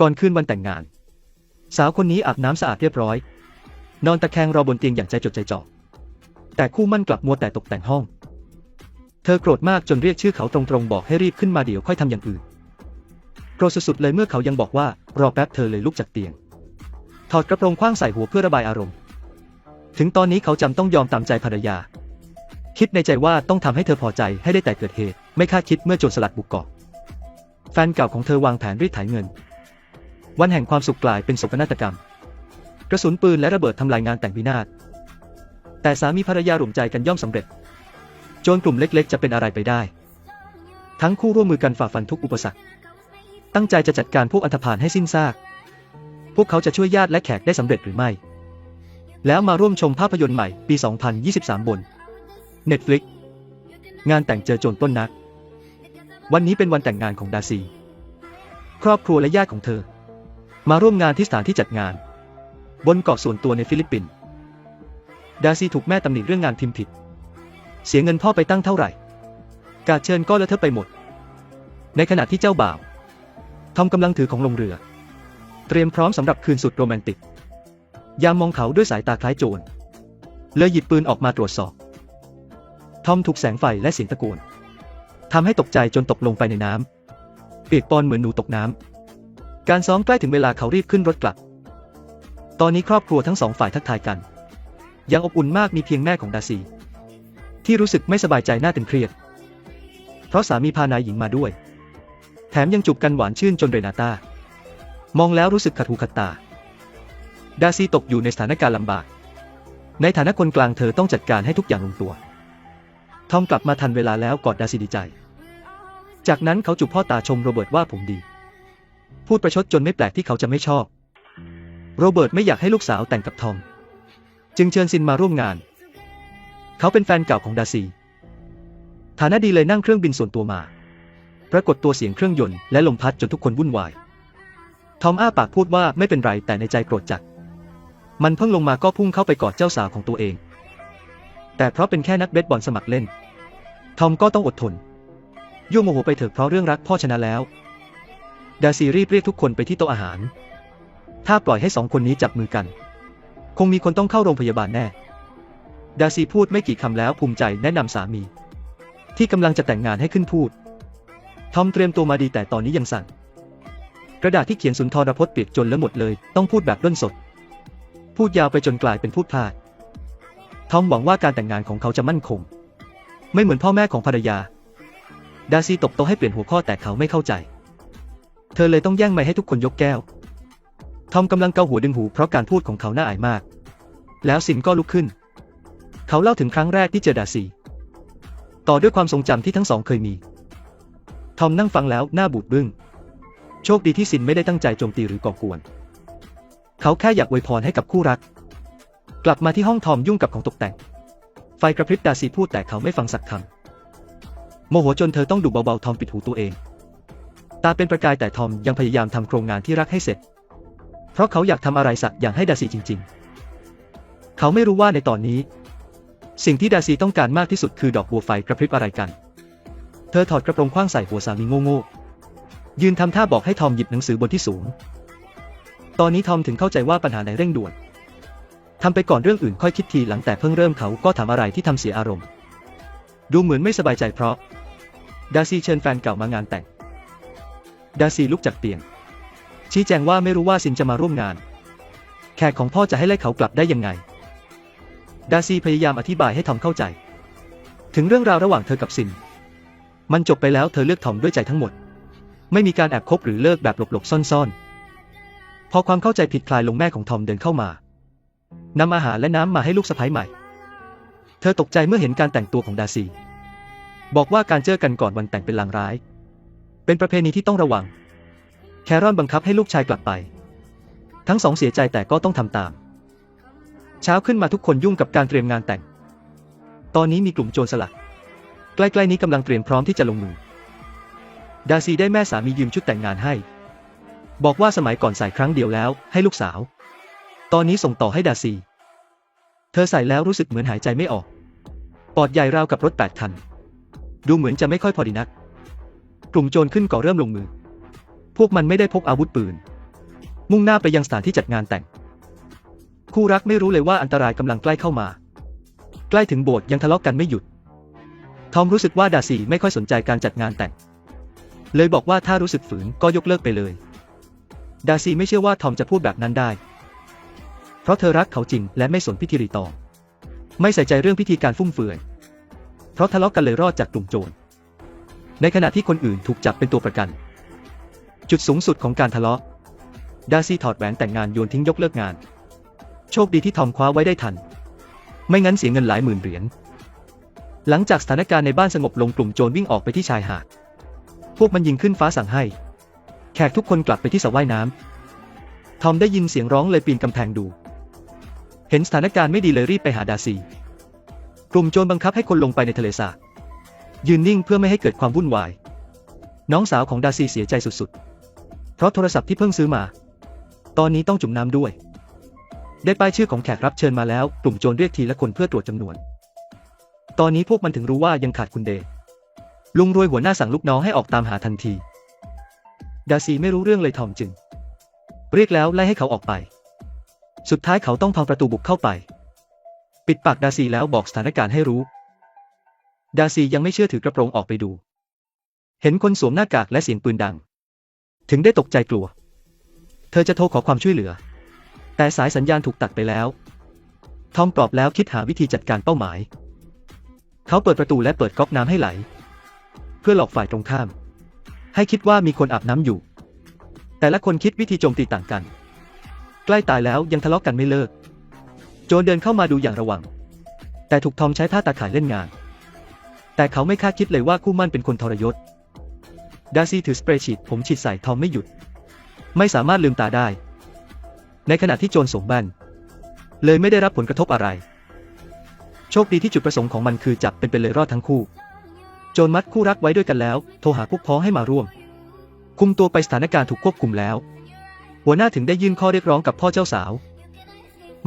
ก่อนคืนวันแต่งงาน สาวคนนี้อาบน้ำสะอาดเรียบร้อย นอนตะแคงรอบนเตียงอย่างใจจดใจจ่อแต่คู่มั่นกลับมัวแต่ตกแต่งห้อง เธอโกรธมากจนเรียกชื่อเขาตรงๆบอกให้รีบขึ้นมาเดี๋ยวค่อยทำอย่างอื่นโกรธสุดๆเลยเมื่อเขายังบอกว่ารอแป๊บเธอเลยลุกจากเตียง ถอดกระโปรงคว้างใส่หัวเพื่อระบายอารมณ์ ถึงตอนนี้เขาจำต้องยอมตามใจภรรยา คิดในใจว่าต้องทำให้เธอพอใจให้ได้แต่เกิดเหตุ ไม่คาดคิดเมื่อโจรสลัดบุกเกาะแฟนเก่าของเธอวางแผนรีดไถเงิน วันแห่งความสุขกลายเป็นโศกนาฏกรรม กระสุนปืนและระเบิดทำลายงานแต่งวินาศแต่สามีภรรยาร่วมใจกันย่อมสำเร็จ โจรกลุ่มเล็กๆ จะเป็นอะไรไปได้ ทั้งคู่ร่วมมือกันฝ่าฟันทุกอุปสรรค ตั้งใจจะจัดการพวกอันธพาลให้สิ้นซาก พวกเขาจะช่วยญาติและแขกได้สำเร็จหรือไม่ แล้วมาร่วมชมภาพยนตร์ใหม่ปี 2023 บน Netflix งานแต่งเจอโจรต้นนัก วันนี้เป็นวันแต่งงานของดาซี ครอบครัวและญาติของเธอ มาร่วมงานที่สถานที่จัดงาน บนเกาะส่วนตัวในฟิลิปปินส์ดาซีถูกแม่ตำหนิเรื่องงานพิมผิด เสียเงินพ่อไปตั้งเท่าไหร่ การเชิญก็เละเทอะไปหมด ในขณะที่เจ้าบ่าว ทอมกำลังถือของลงเรือ เตรียมพร้อมสำหรับคืนสุดโรแมนติก ยามมองเขาด้วยสายตาคล้ายโจรเลยหยิบปืนออกมาตรวจสอบ ทอมถูกแสงไฟและเสียงตะโกนทำให้ตกใจจนตกลงไปในน้ำเปียกปอนเหมือนหนูตกน้ำ การซ้อมใกล้ถึงเวลาเขารีบขึ้นรถกลับ ตอนนี้ครอบครัวทั้งสองฝ่ายทักทายกัน ยังอบอุ่นมากมีเพียงแม่ของดาซี ที่รู้สึกไม่สบายใจหน้าตึงเครียด เพราะสามีพานายหญิงมาด้วย แถมยังจูบกันหวานชื่นจนเรนาตามองแล้วรู้สึกขัดหูขัดตา ดาซีตกอยู่ในสถานการณ์ลำบาก ในฐานะคนกลางเธอต้องจัดการให้ทุกอย่างลงตัว ทอมกลับมาทันเวลาแล้วกอดดาซีดีใจ จากนั้นเขาจูบพ่อตาชมโรเบิร์ตว่าผมดี พูดประชดจนไม่แปลกที่เขาจะไม่ชอบ โรเบิร์ตไม่อยากให้ลูกสาวแต่งกับทอม จึงเชิญซินมาร่วมงาน เขาเป็นแฟนเก่าของดาซี ฐานะดีเลยนั่งเครื่องบินส่วนตัวมา ปรากฏตัวเสียงเครื่องยนต์และลมพัดจนทุกคนวุ่นวาย ทอมอ้าปากพูดว่าไม่เป็นไรแต่ในใจโกรธจัด มันเพิ่งลงมาก็พุ่งเข้าไปกอดเจ้าสาวของตัวเอง แต่เพราะเป็นแค่นักเบสบอลสมัครเล่น ทอมก็ต้องอดทนยั่วโมโหไปเถอะเพราะเรื่องรักพ่อชนะแล้ว ดาซีรีบเรียกทุกคนไปที่โต๊ะอาหาร ถ้าปล่อยให้สองคนนี้จับมือกัน คงมีคนต้องเข้าโรงพยาบาลแน่ ดาซีพูดไม่กี่คำแล้วภูมิใจแนะนำสามี ที่กำลังจะแต่งงานให้ขึ้นพูด ทอมเตรียมตัวมาดีแต่ตอนนี้ยังสั่น กระดาษที่เขียนสุนทรพจน์เปียกจนเละหมดเลย ต้องพูดแบบด้นสด พูดยาวไปจนกลายเป็นพูดพลาด ทอมหวังว่าการแต่งงานของเขาจะมั่นคง ไม่เหมือนพ่อแม่ของภรรยา ดาซีตบโต๊ะให้เปลี่ยนหัวข้อแต่เขาไม่เข้าใจ เธอเลยต้องแย่งไม้ให้ทุกคนยกแก้ว ทอมกำลังเกาหัวดึงหูเพราะการพูดของเขาน่าอายมาก แล้วซินก็ลุกขึ้น เขาเล่าถึงครั้งแรกที่เจอดาซีต่อด้วยความทรงจำที่ทั้งสองเคยมี ทอมนั่งฟังแล้วหน้าบูดบึ้ง โชคดีที่ซินไม่ได้ตั้งใจโจมตีหรือก่อกวน เขาแค่อยากอวยพรให้กับคู่รัก กลับมาที่ห้องทอมยุ่งกับของตกแต่ง ไฟกระพริบดาซีพูดแต่เขาไม่ฟังสักคำโมโหจนเธอต้องดุเบาๆทอมปิดหูตัวเอง ตาเป็นประกายแต่ทอมยังพยายามทำโครงงานที่รักให้เสร็จ เพราะเขาอยากทำอะไรสักอย่างให้ดาซีจริง ๆ เขาไม่รู้ว่าในตอนนี้ สิ่งที่ดาซีต้องการมากที่สุดคือดอกบัวไฟกระพริบอะไรกัน เธอถอดกระโปรงคว้างใส่หัวสามีโง่ๆยืนทำท่าบอกให้ทอมหยิบหนังสือบนที่สูง ตอนนี้ทอมถึงเข้าใจว่าปัญหาในเร่งด่วนทำไปก่อนเรื่องอื่นค่อยคิดทีหลังแต่เพิ่งเริ่มเขาก็ถามอะไรที่ทำเสียอารมณ์ ดูเหมือนไม่สบายใจเพราะ ดาซีเชิญแฟนเก่ามางานแต่ง ดาซีลุกจากเตียง ชี้แจงว่าไม่รู้ว่าซินจะมาร่วมงาน แขกของพ่อจะให้ไล่เขากลับได้ยังไง ดาซีพยายามอธิบายให้ทอมเข้าใจ ถึงเรื่องราวระหว่างเธอกับซิน มันจบไปแล้วเธอเลือกทอมด้วยใจทั้งหมด ไม่มีการแอบคบหรือเลิกแบบหลบๆซ่อนๆ พอความเข้าใจผิดคลายลงแม่ของทอมเดินเข้ามานำอาหารและน้ำมาให้ลูกสะใภ้ใหม่ เธอตกใจเมื่อเห็นการแต่งตัวของดาซี บอกว่าการเจอกันก่อนวันแต่งเป็นลางร้าย เป็นประเพณีที่ต้องระวัง แครอนบังคับให้ลูกชายกลับไป ทั้งสองเสียใจแต่ก็ต้องทำตาม เช้าขึ้นมาทุกคนยุ่งกับการเตรียมงานแต่ง ตอนนี้มีกลุ่มโจรสลัด ใกล้ๆนี้กำลังเตรียมพร้อมที่จะลงมือ ดาซีได้แม่สามียืมชุดแต่งงานให้ บอกว่าสมัยก่อนใส่ครั้งเดียวแล้ว ให้ลูกสาว ตอนนี้ส่งต่อให้ดาซี เธอใส่แล้วรู้สึกเหมือนหายใจไม่ออก ปอดใหญ่ราวกับรถแปดคัน ดูเหมือนจะไม่ค่อยพอดีนัก กลุ่มโจรขึ้นก่อเริ่มลงมือ พวกมันไม่ได้พกอาวุธปืน มุ่งหน้าไปยังสถานที่จัดงานแต่ง คู่รักไม่รู้เลยว่าอันตรายกำลังใกล้เข้ามา ใกล้ถึงโบสถ์ยังทะเลาะกันไม่หยุด ทอมรู้สึกว่าดาซีไม่ค่อยสนใจการจัดงานแต่ง เลยบอกว่าถ้ารู้สึกฝืนก็ยกเลิกไปเลย ดาซีไม่เชื่อว่าทอมจะพูดแบบนั้นได้ เพราะเธอรักเขาจริงและไม่สนพิธีรีตอง ไม่ใส่ใจเรื่องพิธีการฟุ่มเฟือย เพราะทะเลาะกันเลยรอดจากกลุ่มโจร ในขณะที่คนอื่นถูกจับเป็นตัวประกัน จุดสูงสุดของการทะเลาะ ดาซี่ถอดแหวนแต่งงานโยนทิ้งยกเลิกงาน โชคดีที่ทอมคว้าไว้ได้ทัน ไม่งั้นเสียเงินหลายหมื่นเหรียญ หลังจากสถานการณ์ในบ้านสงบลงกลุ่มโจรวิ่งออกไปที่ชายหาด พวกมันยิงขึ้นฟ้าสั่งให้ แขกทุกคนกลับไปที่สระว่ายน้ำ ทอมได้ยินเสียงร้องเลยปีนกำแพงดู เห็นสถานการณ์ไม่ดีเลยรีบไปหาดาซีกลุ่มโจรบังคับให้คนลงไปในทะเลสาบ ยืนนิ่งเพื่อไม่ให้เกิดความวุ่นวาย น้องสาวของดาร์ซีเสียใจสุดๆ เพราะโทรศัพท์ที่เพิ่งซื้อมา ตอนนี้ต้องจุ่มน้ำด้วย ได้ป้ายชื่อของแขกรับเชิญมาแล้ว กลุ่มโจรเรียกทีละคนเพื่อตรวจจำนวน ตอนนี้พวกมันถึงรู้ว่ายังขาดคุณเดย์ลุงรวยหัวหน้าสั่งลูกน้องให้ออกตามหาทันที ดาร์ซีไม่รู้เรื่องเลยทอมจึง เรียกแล้วไล่ให้เขาออกไป สุดท้ายเขาต้องพังประตูบุกเข้าไป ปิดปากดาร์ซีแล้วบอกสถานการณ์ให้รู้ ดาซียังไม่เชื่อถือกระโปรงออกไปดู เห็นคนสวมหน้ากากและเสียงปืนดัง ถึงได้ตกใจกลัว เธอจะโทรขอความช่วยเหลือ แต่สายสัญญาณถูกตัดไปแล้ว ทอมปลอบแล้วคิดหาวิธีจัดการเป้าหมาย เขาเปิดประตูและเปิดก๊อกน้ำให้ไหล เพื่อหลอกฝ่ายตรงข้าม ให้คิดว่ามีคนอาบน้ำอยู่ แต่ละคนคิดวิธีโจมตีต่างกัน ใกล้ตายแล้วยังทะเลาะกันไม่เลิก โจรเดินเข้ามาดูอย่างระวัง แต่ถูกทอมใช้ผ้าตาข่ายเล่นงาน แต่เขาไม่คาดคิดเลยว่าคู่มั่นเป็นคนทรยศ ดาซี่ถือสเปรย์ฉีดผมฉีดใส่ทอมไม่หยุด ไม่สามารถลืมตาได้ ในขณะที่โจรสวมแว่นเลยไม่ได้รับผลกระทบอะไร โชคดีที่จุดประสงค์ของมันคือจับเป็นเป็นเลยรอดทั้งคู่ โจรมัดคู่รักไว้ด้วยกันแล้ว โทรหาพวกพ้องให้มาร่วม คุมตัวไปสถานการณ์ถูกควบคุมแล้ว หัวหน้าถึงได้ยื่นข้อเรียกร้องกับพ่อเจ้าสาว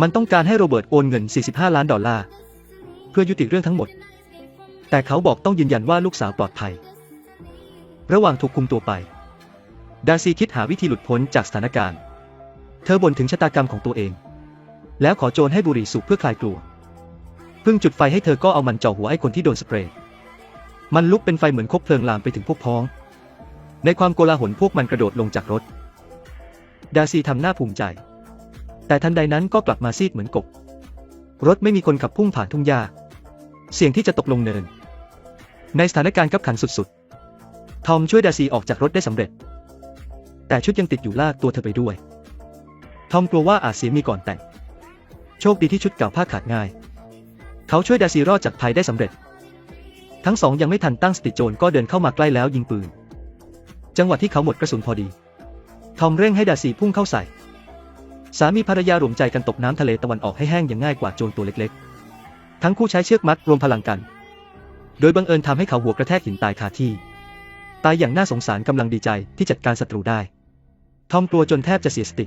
มันต้องการให้โรเบิร์ตโอนเงิน 45 ล้านดอลลาร์เพื่อยุติเรื่องทั้งหมด แต่เขาบอกต้องยืนยันว่าลูกสาวปลอดภัย ระหว่างถูกคุมตัวไป ดาซีคิดหาวิธีหลุดพ้นจากสถานการณ์ เธอบ่นถึงชะตากรรมของตัวเอง แล้วขอโจรให้บุหรี่สูบเพื่อคลายกลัวพิ่งจุดไฟให้เธอก็เอามันจ่อหัวไอ้คนที่โดนสเปรย์ มันลุกเป็นไฟเหมือนคบเพลิงลามไปถึงพวกพ้อง ในความโกลาหลพวกมันกระโดดลงจากรถ ดาซีทำหน้าภูมิใจ แต่ทันใดนั้นก็กลับมาซีดเหมือนกบ รถไม่มีคนขับพุ่งผ่านทุ่งหญ้าเสี่ยงที่จะตกลงเนิน ในสถานการณ์กับขันสุดๆ ทอมช่วยดาซีออกจากรถได้สำเร็จ แต่ชุดยังติดอยู่ลากตัวเธอไปด้วย ทอมกลัวว่าอาจเสียมีก่อนแต่ง โชคดีที่ชุดเก่าผ้าขาดง่าย เขาช่วยดาซีรอดจากภัยได้สำเร็จ ทั้งสองยังไม่ทันตั้งสติโจรก็เดินเข้ามาใกล้แล้วยิงปืน จังหวะที่เขาหมดกระสุนพอดี ทอมเร่งให้ดาซีพุ่งเข้าใส่ สามีภรรยารวมใจกันตกน้ำทะเลตะวันออกให้แห้งอย่างง่ายกว่าโจรตัวเล็กๆ ทั้งคู่ใช้เชือกมัดรวมพลังกัน โดยบังเอิญทำให้เขาหัวกระแทกหินตายคาที่ ตายอย่างน่าสงสารกำลังดีใจที่จัดการศัตรูได้ ทอมกลัวจนแทบจะเสียสติ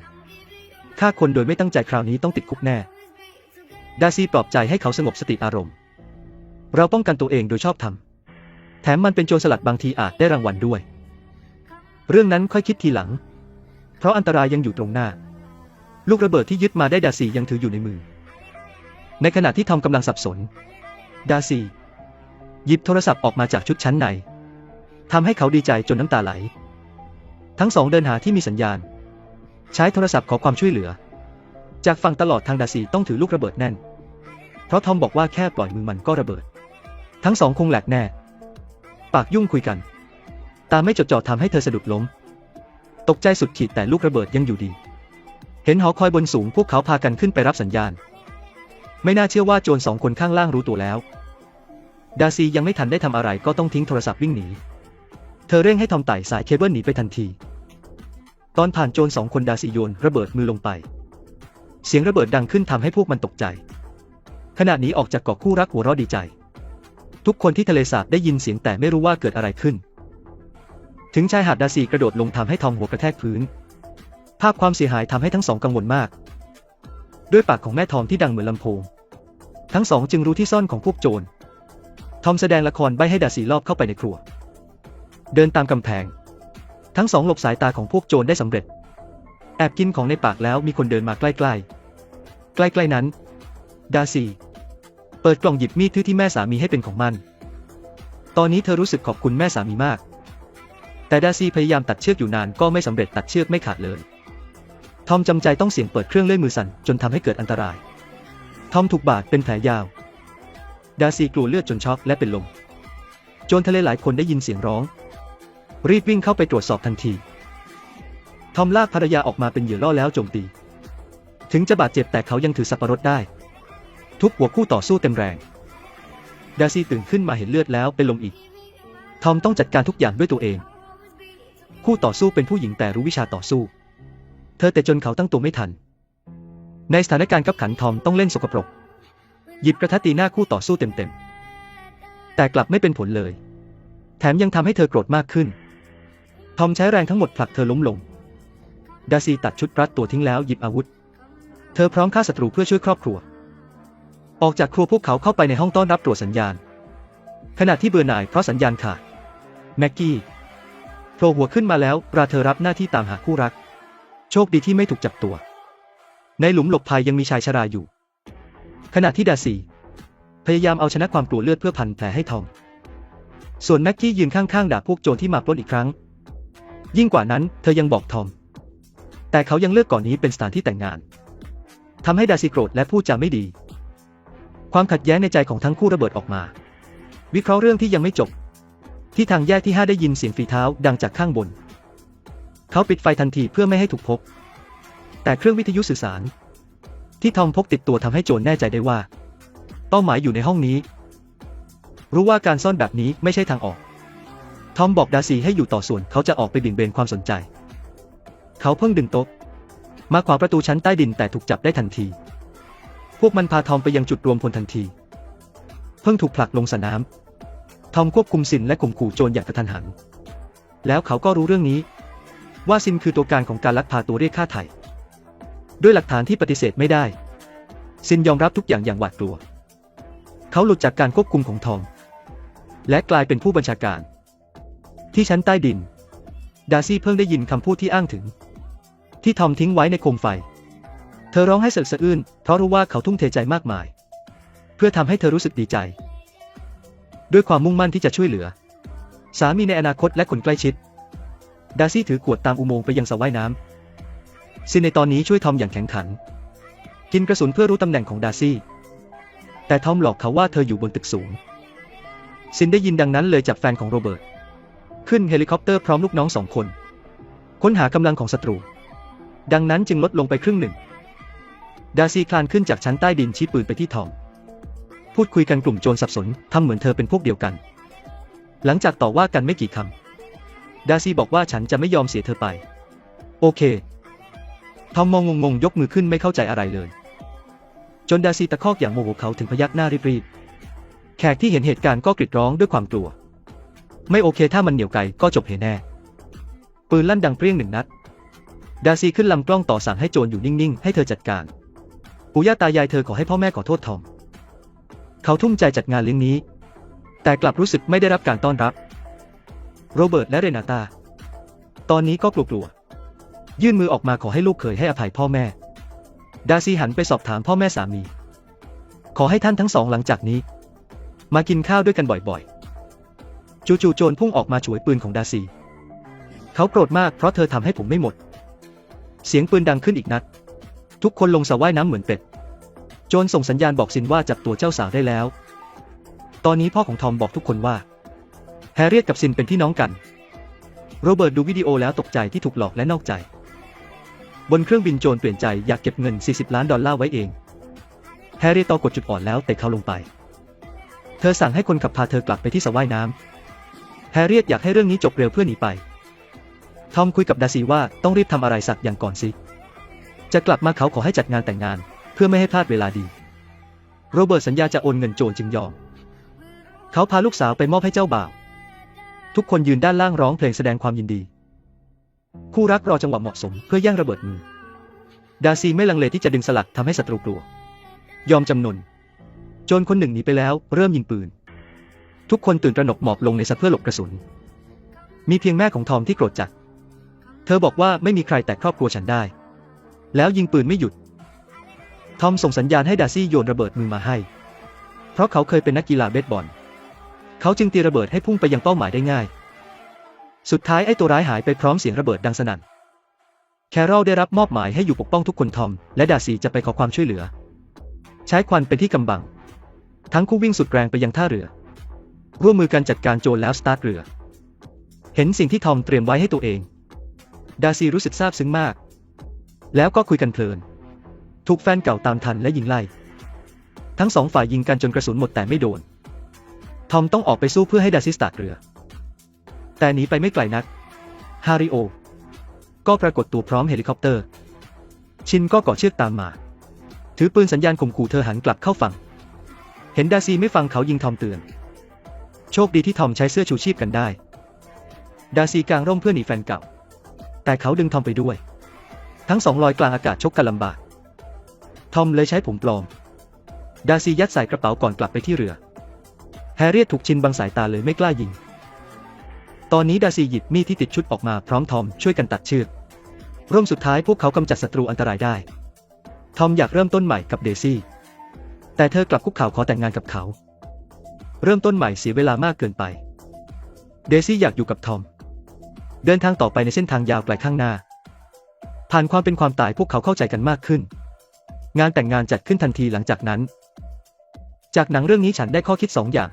ฆ่าคนโดยไม่ตั้งใจคราวนี้ต้องติดคุกแน่ ดาซีปลอบใจให้เขาสงบสติอารมณ์ เราป้องกันตัวเองโดยชอบทำแถมมันเป็นโจรสลัดบางทีอาจได้รางวัลด้วย เรื่องนั้นค่อยคิดทีหลัง เพราะอันตรายยังอยู่ตรงหน้า ลูกระเบิดที่ยึดมาได้ดาซียังถืออยู่ในมือ ในขณะที่ทอมกำลังสับสน ดาซี หยิบโทรศัพท์ออกมาจากชุดชั้นในทำให้เขาดีใจจนน้ำตาไหล ทั้งสองเดินหาที่มีสัญญาณ ใช้โทรศัพท์ขอความช่วยเหลือ จากฝั่งตลอดทางดาซีต้องถือลูกระเบิดแน่น เพราะทอมบอกว่าแค่ปล่อยมือมันก็ระเบิด ทั้งสองคงแหลกแน่ ปากยุ่งคุยกัน ตาไม่จดจ่อทำให้เธอสะดุดล้ม ตกใจสุดขีดแต่ลูกระเบิดยังอยู่ดี เห็นหอคอยบนสูงพวกเขาพากันขึ้นไปรับสัญญาณ ไม่น่าเชื่อว่าโจรสองคนข้างล่างรู้ตัวแล้ว ดาซียังไม่ทันได้ทำอะไรก็ต้องทิ้งโทรศัพท์วิ่งหนี เธอเร่งให้ทอมไต่สายเคเบิลหนีไปทันที ตอนผ่านโจรสองคนดาซีโยนระเบิดมือลงไป เสียงระเบิดดังขึ้นทำให้พวกมันตกใจ ขณะนี้ออกจากเกาะคู่รักหัวเราะดีใจ ทุกคนที่ทะเลสาบได้ยินเสียงแต่ไม่รู้ว่าเกิดอะไรขึ้น ถึงชายหาดดาซีกระโดดลงทำให้ทอมหัวกระแทกพื้น ภาพความเสียหายทำให้ทั้งสองกังวลมาก ด้วยปากของแม่ทอมที่ดังเหมือนลำโพง ทั้งสองจึงรู้ที่ซ่อนของพวกโจร ทอมแสดงละครใบให้ดาร์ซีลอบเข้าไปในครัว เดินตามกำแพง ทั้งสองหลบสายตาของพวกโจรได้สำเร็จ แอบกินของในปากแล้วมีคนเดินมาใกล้ๆ ใกล้ๆนั้น ดาซีเปิดกล่องหยิบมีดที่แม่สามีให้เป็นของมัน ตอนนี้เธอรู้สึกขอบคุณแม่สามีมาก แต่ดาซีพยายามตัดเชือกอยู่นานก็ไม่สำเร็จตัดเชือกไม่ขาดเลย ทอมจำใจต้องเสี่ยงเปิดเครื่องเลื่อยมือสั่นจนทำให้เกิดอันตราย ทอมถูกบาดเป็นแผลยาว ดาซีกลัวเลือดจนช็อกและเป็นลม โจรทะเลหลายคนได้ยินเสียงร้อง รีบวิ่งเข้าไปตรวจสอบทันที ทอมลากภรรยาออกมาเป็นเหยื่อล่อแล้วโจมตี ถึงจะบาดเจ็บแต่เขายังถือสับปะรดได้ ทุบหัวคู่ต่อสู้เต็มแรง ดาซีตื่นขึ้นมาเห็นเลือดแล้วเป็นลมอีก ทอมต้องจัดการทุกอย่างด้วยตัวเอง คู่ต่อสู้เป็นผู้หญิงแต่รู้วิชาต่อสู้ เธอแต่จนเขาตั้งตัวไม่ทัน ในสถานการณ์กับขันทอมต้องเล่นสกปรก หยิบกระทะตีหน้าคู่ต่อสู้เต็มๆ แต่กลับไม่เป็นผลเลย แถมยังทำให้เธอโกรธมากขึ้น ทอมใช้แรงทั้งหมดผลักเธอล้มลง ดาซีตัดชุดรัดตัวทิ้งแล้วหยิบอาวุธ เธอพร้อมฆ่าศัตรูเพื่อช่วยครอบครัว ออกจากครัวพวกเขาเข้าไปในห้องต้อนรับตรวจสัญญาณ ขณะที่เบื่อหน่ายเพราะสัญญาณขาด แม็กกี้โผล่หัวขึ้นมาแล้วราเธอรับหน้าที่ตามหาคู่รัก โชคดีที่ไม่ถูกจับตัว ในหลุมหลบภัยยังมีชายชราอยู่ ขณะที่ดาซีพยายามเอาชนะความกลัวเลือดเพื่อพันแผลให้ทอม ส่วนแม็กกี้ยืนข้างๆด่าพวกโจรที่มาปล้นอีกครั้ง ยิ่งกว่านั้นเธอยังบอกทอม แต่เขายังเลือกก่อนนี้เป็นสถานที่แต่งงานทำให้ดาซีโกรธและพูดจาไม่ดี ความขัดแย้งในใจของทั้งคู่ระเบิดออกมา วิเคราะห์เรื่องที่ยังไม่จบ ที่ทางแยกที่ห้าได้ยินเสียงฝีเท้าดังจากข้างบน เขาปิดไฟทันทีเพื่อไม่ให้ถูกพบ แต่เครื่องวิทยุสื่อสาร ที่ทอมพกติดตัวทำให้โจรแน่ใจได้ว่า เป้าหมายอยู่ในห้องนี้ รู้ว่าการซ่อนแบบนี้ไม่ใช่ทางออก ทอมบอกดาซีให้อยู่ต่อส่วนเขาจะออกไปบี่งเบนความสนใจ เขาเพิ่งดึงโต๊ะมาขวางประตูชั้นใต้ดินแต่ถูกจับได้ทันที พวกมันพาทอมไปยังจุดรวมพลทันที เพิ่งถูกผลักลงสนาม ทอมควบคุมสินและข่มขู่โจรอย่างกระทันหัน แล้วเขาก็รู้เรื่องนี้ ว่าซินคือตัวการของการลักพาตัวเรียกค่าไถ่ ด้วยหลักฐานที่ปฏิเสธไม่ได้ ซินยอมรับทุกอย่างอย่างหวาดกลัว เขาหลุดจากการควบคุมของทอม และกลายเป็นผู้บัญชาการ ที่ชั้นใต้ดิน ดาซี่เพิ่งได้ยินคำพูดที่อ้างถึง ที่ทอมทิ้งไว้ในโคมไฟ เธอร้องให้สะอึกสะอื้นเพราะรู้ว่าเขาทุ่มเทใจมากมาย เพื่อทำให้เธอรู้สึกดีใจ ด้วยความมุ่งมั่นที่จะช่วยเหลือ สามีในอนาคตและคนใกล้ชิด ดาซี่ถือขวดตามอุโมงค์ไปยังสระว่ายน้ำ ซินในตอนนี้ช่วยทอมอย่างแข็งขัน กินกระสุนเพื่อรู้ตำแหน่งของดาซี่ แต่ทอมหลอกเขาว่าเธออยู่บนตึกสูง ซินได้ยินดังนั้นเลยจับแฟนของโรเบิร์ต ขึ้นเฮลิคอปเตอร์พร้อมลูกน้องสองคน ค้นหากำลังของศัตรู ดังนั้นจึงลดลงไปครึ่งหนึ่ง ดาซี่คลานขึ้นจากชั้นใต้ดินชี้ปืนไปที่ทอม พูดคุยกันกลุ่มโจรสับสนทำเหมือนเธอเป็นพวกเดียวกัน หลังจากต่อว่ากันไม่กี่คำดาซี่บอกว่าฉันจะไม่ยอมเสียเธอไป โอเค ทอมมองงงๆยกมือขึ้นไม่เข้าใจอะไรเลย จนดาซีตะคอกอย่างโมโหเขาถึงพยักหน้ารีบๆแขกที่เห็นเหตุการณ์ก็กรีดร้องด้วยความกลัว ไม่โอเคถ้ามันเหนียวไกลก็จบเหแน่ ปืนลั่นดังเปรี้ยงหนึ่งนัด ดาซีขึ้นลำกล้องต่อสั่งให้โจรอยู่นิ่งๆ ให้เธอจัดการปู่ย่าตายายเธอขอให้พ่อแม่ขอโทษทอม เขาทุ่มใจจัดงานเลี้ยงนี้ แต่กลับรู้สึกไม่ได้รับการต้อนรับ โรเบิร์ตและเรนาตา ตอนนี้ก็กลัวๆ ยื่นมือออกมาขอให้ลูกเขยให้อภัยพ่อแม่ ดาซีหันไปสอบถามพ่อแม่สามี ขอให้ท่านทั้งสองหลังจากนี้ มากินข้าวด้วยกันบ่อยๆ จู่ๆโจรพุ่งออกมาฉวยปืนของดาซี เขาโกรธมากเพราะเธอทำให้ผมไม่หมด เสียงปืนดังขึ้นอีกนัด ทุกคนลงสระว่ายน้ำเหมือนเป็ด โจรส่งสัญญาณบอกซินว่าจับตัวเจ้าสาวได้แล้ว ตอนนี้พ่อของทอมบอกทุกคนว่า แฮร์เรียตกับซินเป็นพี่น้องกัน โรเบิร์ตดูวิดีโอแล้วตกใจที่ถูกหลอกและนอกใจ บนเครื่องบินโจรเปลี่ยนใจอยากเก็บเงิน 40 ล้านดอลลาร์ไว้เอง แฮร์รียตอกดจุดอ่อนแล้วเตะเขาลงไป เธอสั่งให้คนขับพาเธอกลับไปที่สระว่ายน้ำแฮร์รียตอยากให้เรื่องนี้จบเร็วเพื่อหนีไป ทอมคุยกับดาซีว่าต้องรีบทำอะไรสักอย่างก่อนสิ จะกลับมาเขาขอให้จัดงานแต่งงาน เพื่อไม่ให้พลาดเวลาดี โรเบิร์ตสัญญาจะโอนเงินโจรจึงยอม เขาพาลูกสาวไปมอบให้เจ้าบ่าว ทุกคนยืนด้านล่างร้องเพลงแสดงความยินดี คู่รักรอจังหวะเหมาะสมเพื่อแย่งระเบิดมือ ดาซีไม่ลังเลที่จะดึงสลักทำให้ศัตรูกลัว ยอมจำนน โจรคนหนึ่งหนีไปแล้ว เริ่มยิงปืน ทุกคนตื่นตระหนกหมอบลงในสะเพื่อหลบกระสุน มีเพียงแม่ของทอมที่โกรธจัด เธอบอกว่าไม่มีใครแต่ครอบครัวฉันได้ แล้วยิงปืนไม่หยุด ทอมส่งสัญญาณให้ดาซี่โยนระเบิดมือมาให้ เพราะเขาเคยเป็นนักกีฬาเบสบอล เขาจึงตีระเบิดให้พุ่งไปยังเป้าหมายได้ง่าย สุดท้ายไอ้ตัวร้ายหายไปพร้อมเสียงระเบิดดังสนั่น แคโรลได้รับมอบหมายให้อยู่ปกป้องทุกคนทอม และดาซีจะไปขอความช่วยเหลือ ใช้ควันเป็นที่กำบัง ทั้งคู่วิ่งสุดแรงไปยังท่าเรือ ร่วมมือกันจัดการโจรแล้วสตาร์ทเรือ เห็นสิ่งที่ทอมเตรียมไว้ให้ตัวเอง ดาซีรู้สึกซาบซึ้งมาก แล้วก็คุยกันเพลิน ถูกแฟนเก่าตามทันและยิงไล่ ทั้งสองฝ่ายยิงกันจนกระสุนหมดแต่ไม่โดน ทอมต้องออกไปสู้เพื่อให้ดาซิสตาร์ทเรือ แต่หนีไปไม่ไกลนัก ฮาริโอ ก็ปรากฏตัวพร้อมเฮลิคอปเตอร์ ชินก็เกาะเชือกตามมา ถือปืนสัญญาณข่มขู่เธอหันกลับเข้าฝั่ง เห็นดาซีไม่ฟังเขายิงทอมเตือน โชคดีที่ทอมใช้เสื้อชูชีพกันได้ ดาซีกางร่มเพื่อหนีแฟนเก่า แต่เขาดึงทอมไปด้วย ทั้งสองลอยกลางอากาศชกกันลำบาก ทอมเลยใช้ผมปลอม ดาซียัดใส่กระเป๋าก่อนกลับไปที่เรือ แฮร์เรียตถูกชินบังสายตาเลยไม่กล้ายิง ตอนนี้ดาซีหยิบมีดที่ติดชุดออกมาพร้อมทอมช่วยกันตัดเชือกร่วมสุดท้ายพวกเขากำจัดศัตรูอันตรายได้ ทอมอยากเริ่มต้นใหม่กับเดซี่ แต่เธอกลับคุกเข่าขอแต่งงานกับเขา เริ่มต้นใหม่เสียเวลามากเกินไป เดซี่อยากอยู่กับทอม เดินทางต่อไปในเส้นทางยาวไกลข้างหน้า ผ่านความเป็นความตายพวกเขาเข้าใจกันมากขึ้น งานแต่งงานจัดขึ้นทันทีหลังจากนั้น จากหนังเรื่องนี้ฉันได้ข้อคิดสองอย่าง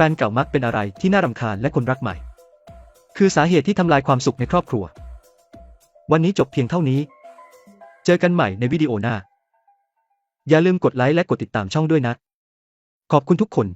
แฟนเก่ามักเป็นอะไรที่น่ารำคาญและคนรักใหม่ คือสาเหตุที่ทำลายความสุขในครอบครัว วันนี้จบเพียงเท่านี้ เจอกันใหม่ในวิดีโอหน้า อย่าลืมกดไลค์และกดติดตามช่องด้วยนะ ขอบคุณทุกคน